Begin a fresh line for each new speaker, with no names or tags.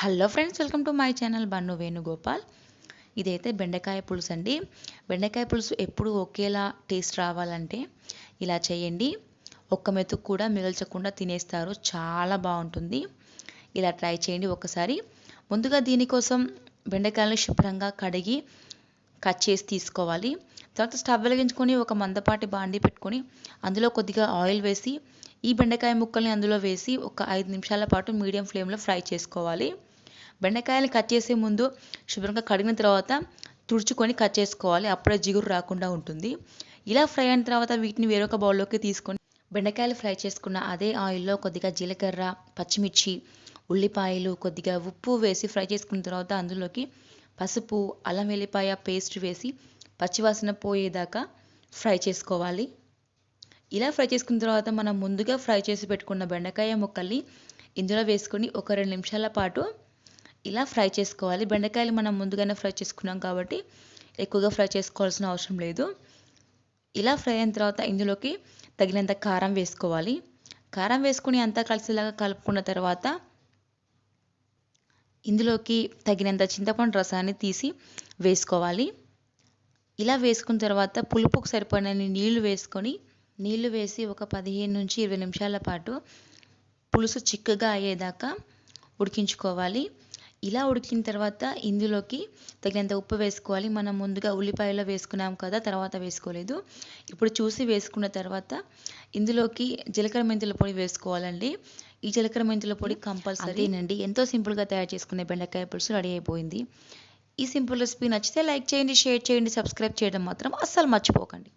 Hello friends welcome to my channel Bunnu Venugopal. ఇదైతే బెండకాయ పులుసు అండి. బెండకాయ పులుసు ఎప్పుడు ఒకేలా టేస్ట్ రావాలంటే ఇలా చేయండి. ఒక్క మెతుకు కూడా మిగల్చకుండా తినేస్తారు చాలా బాగుంటుంది. ఇలా ట్రై చేయండి ఒకసారి. ముందుగా దీనికోసం బెండకాయలను శుభ్రంగా కడిగి కట్ చేసి తీసుకోవాలి. తర్వాత స్టవ్ వెలిగించుకొని ఒక మందపాటి బాండి పెట్టుకొని అందులో కొద్దిగా ఆయిల్ వేసి ఈ బెండకాయ ముక్కల్ని అందులో వేసి ఒక ఐదు నిమిషాల పాటు మీడియం ఫ్లేమ్లో ఫ్రై చేసుకోవాలి. బెండకాయలు కట్ చేసే ముందు శుభ్రంగా కడిగిన తర్వాత తుడుచుకొని కట్ చేసుకోవాలి. అప్పుడే జిగురు రాకుండా ఉంటుంది. ఇలా ఫ్రై అయిన తర్వాత వీటిని వేరొక బౌల్లోకి తీసుకొని బెండకాయలు ఫ్రై చేసుకున్న అదే ఆయిల్లో కొద్దిగా జీలకర్ర పచ్చిమిర్చి ఉల్లిపాయలు కొద్దిగా ఉప్పు వేసి ఫ్రై చేసుకున్న తర్వాత అందులోకి పసుపు అల్లం వెల్లిపాయ పేస్ట్ వేసి పచ్చివాసన పోయేదాకా ఫ్రై చేసుకోవాలి. ఇలా ఫ్రై చేసుకున్న తర్వాత మనం ముందుగా ఫ్రై చేసి పెట్టుకున్న బెండకాయ ముక్కల్ని ఇందులో వేసుకొని ఒక రెండు నిమిషాల పాటు ఇలా ఫ్రై చేసుకోవాలి. బెండకాయలు మనం ముందుగానే ఫ్రై చేసుకున్నాం కాబట్టి ఎక్కువగా ఫ్రై చేసుకోవాల్సిన అవసరం లేదు. ఇలా ఫ్రై అయిన తర్వాత ఇందులోకి తగినంత కారం వేసుకోవాలి. కారం వేసుకుని అంతా కలిసేలాగా కలుపుకున్న తర్వాత ఇందులోకి తగినంత చింతపండు రసాన్ని తీసి వేసుకోవాలి. ఇలా వేసుకున్న తర్వాత పులుపుకు సరిపడని నీళ్ళు వేసుకొని నీళ్ళు వేసి ఒక పదిహేను నుంచి ఇరవై నిమిషాల పాటు పులుసు చిక్కగా అయ్యేదాకా ఉడికించుకోవాలి. ఇలా ఉడికిన తర్వాత ఇందులోకి తగినంత ఉప్పు వేసుకోవాలి. మనం ముందుగా ఉల్లిపాయలో వేసుకున్నాం కదా తర్వాత వేసుకోలేదు. ఇప్పుడు చూసి వేసుకున్న తర్వాత ఇందులోకి జీలకర్ర మెంతుల పొడి వేసుకోవాలండి. ఈ జీలకర్ర మెంతుల పొడి కంపల్సరీ. అండి ఎంతో సింపుల్గా తయారు చేసుకునే బెండకాయ పులుసు రెడీ అయిపోయింది. ఈ సింపుల్ రెసిపీ నచ్చితే లైక్ చేయండి షేర్ చేయండి సబ్స్క్రైబ్ చేయడం మాత్రం అస్సలు మర్చిపోకండి.